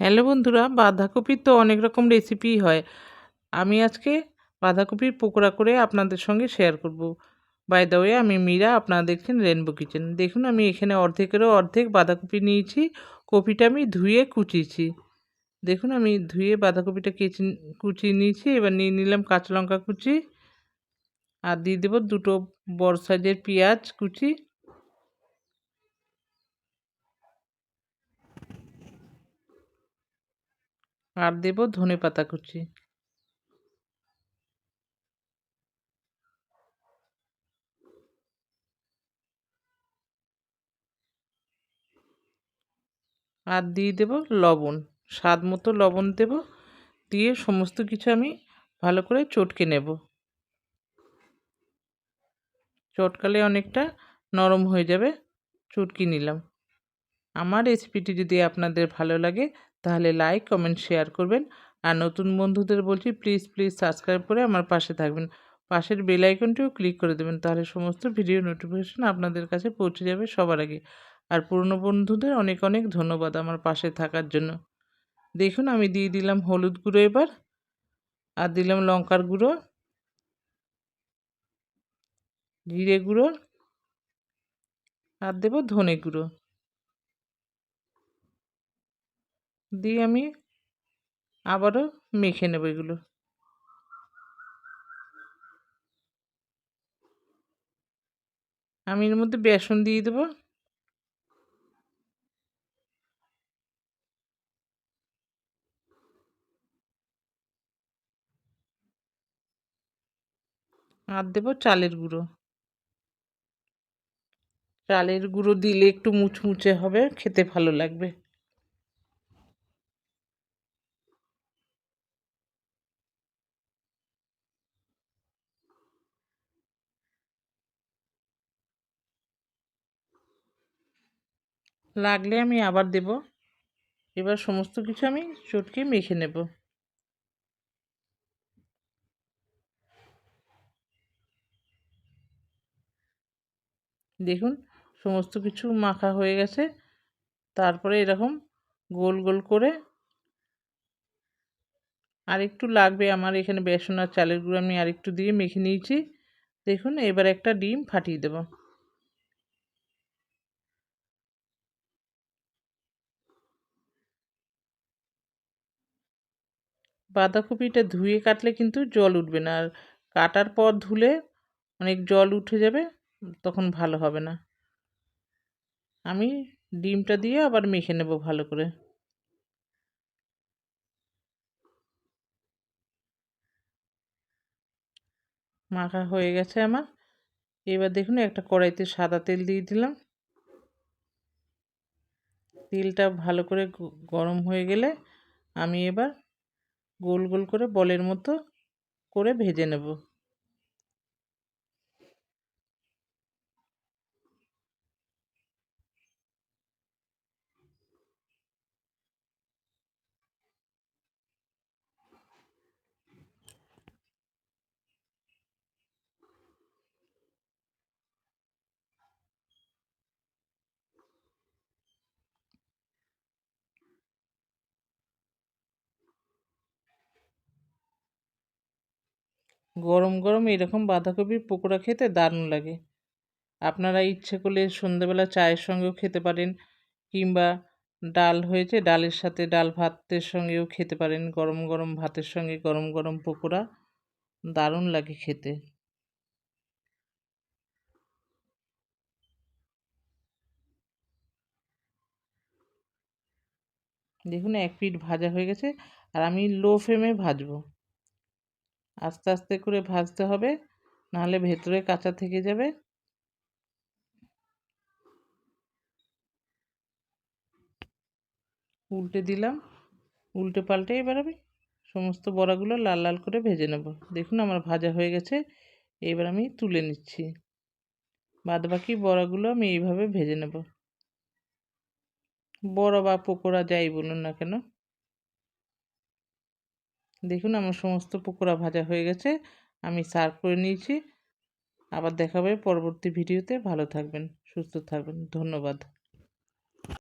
Hello বন্ধুরা, বাঁধাকপির তো অনেক রকম রেসিপি হয়। আমি আজকে বাঁধাকপির পকোড়া করে আপনাদের সঙ্গে শেয়ার করব। বাই দ্য ওয়ে আমি মীরা, আপনারা দেখছেন রেনবো কিচেন দেখুন, আমি এখানে অর্ধেকেরও অর্ধেক বাঁধাকপি নিয়েছি, কপিটা আমি ধুয়ে কুচিয়েছি। দেখুন, আমি ধুয়ে বাঁধাকপিটা কেচি কুচিয়ে নিয়েছি, এবার নিয়ে নিলাম কাঁচা লঙ্কা কুচি। আর দিয়ে দেবো দুটো বড় সাইজের পেঁয়াজ কুচি। আর দেব ধনে পাতা কুচি। আর দিয়ে দেব লবণ। স্বাদ মতো লবণ দেব। দিয়ে সমস্ত কিছু আমি ভালো করে চটকে নেব। চটকালে অনেকটা নরম হয়ে যাবে। চটকি নিলাম। আমার রেসিপিটি যদি আপনাদের ভালো লাগে তাহলে লাইক কমেন্ট শেয়ার করবেন। আর নতুন বন্ধুদের বলছি প্লিজ প্লিজ সাবস্ক্রাইব করে আমার পাশে থাকবেন। পাশের বেল আইকনটিও ক্লিক করে দেবেন, তাহলে সমস্ত ভিডিও নোটিফিকেশান আপনাদের কাছে পৌঁছে যাবে সবার আগে। আর পুরনো বন্ধুদের অনেক অনেক ধন্যবাদ আমার পাশে থাকার জন্য। দেখুন, আমি দিয়ে দিলাম হলুদ গুঁড়ো এবার। আর দিলাম লঙ্কার গুঁড়ো। জিরে গুঁড়ো। আর দেবো ধনে গুঁড়ো। দিয়ে আমি আবারও মেখে নেব এগুলো। আমি এর মধ্যে বেসন দিয়ে দেবো। আর দেবো চালের গুঁড়ো। চালের গুঁড়ো দিলে একটু মুচমুচে হবে, খেতে ভালো লাগবে। লাগলে আমি আবার দেব। এবার সমস্ত কিছু আমি চটকে মেখে নেব। দেখুন, সমস্ত কিছু মাখা হয়ে গেছে। তারপরে এরকম গোল গোল করে আর একটু লাগবে আমার এখানে বেসন আর চালের গুঁড়ো আমি আরেকটু দিয়ে মেখে নিয়েছি। দেখুন, এবার একটা ডিম ফাটিয়ে দেবো। বাঁধাকপিটা ধুয়ে কাটলে কিন্তু জল উঠবে না। আর কাটার পর ধুলে অনেক জল উঠে যাবে, তখন ভালো হবে না। আমি ডিমটা দিয়ে আবার মেখে নেব ভালো করে। মাখা হয়ে গেছে আমার। এবার দেখুন, একটা কড়াইতে সাদা তেল দিয়ে দিলাম। তেলটা ভালো করে গরম হয়ে গেলে আমি এবার গোল গোল করে বলের মতো করে ভেজে নেব। গরম গরম এরকম বাঁধাকপির পকোড়া খেতে দারুণ লাগে। আপনারা ইচ্ছে করলে সন্ধ্যেবেলা চায়ের সঙ্গেও খেতে পারেন কিংবা ডাল হয়েছে ডালের সাথে ডাল ভাতের সঙ্গেও খেতে পারেন। গরম গরম ভাতের সঙ্গে গরম গরম পকোড়া দারুণ লাগে খেতে। দেখুন এক পিঠ ভাজা হয়ে গেছে আর আমি লো ফ্লেমে ভাজবো। আস্তে আস্তে করে ভাজতে হবে, নাহলে ভেতরে কাঁচা থেকে যাবে। উল্টে দিলাম, উল্টে পাল্টে এবার আমি সমস্ত বড়াগুলো লাল লাল করে ভেজে নেব। দেখুন আমার ভাজা হয়ে গেছে, এবার আমি তুলে নিচ্ছি। বাদ বাকি বড়াগুলো আমি এইভাবে ভেজে নেব। বড় বা পকোড়া যাই বলুন না কেন দেখুন আমার সমস্ত পকোড়া ভাজা হয়ে গেছে, আমি সার্ভ করে নিয়েছি। আবার দেখাবে পরবর্তী ভিডিওতে। ভালো থাকবেন, সুস্থ থাকবেন। ধন্যবাদ।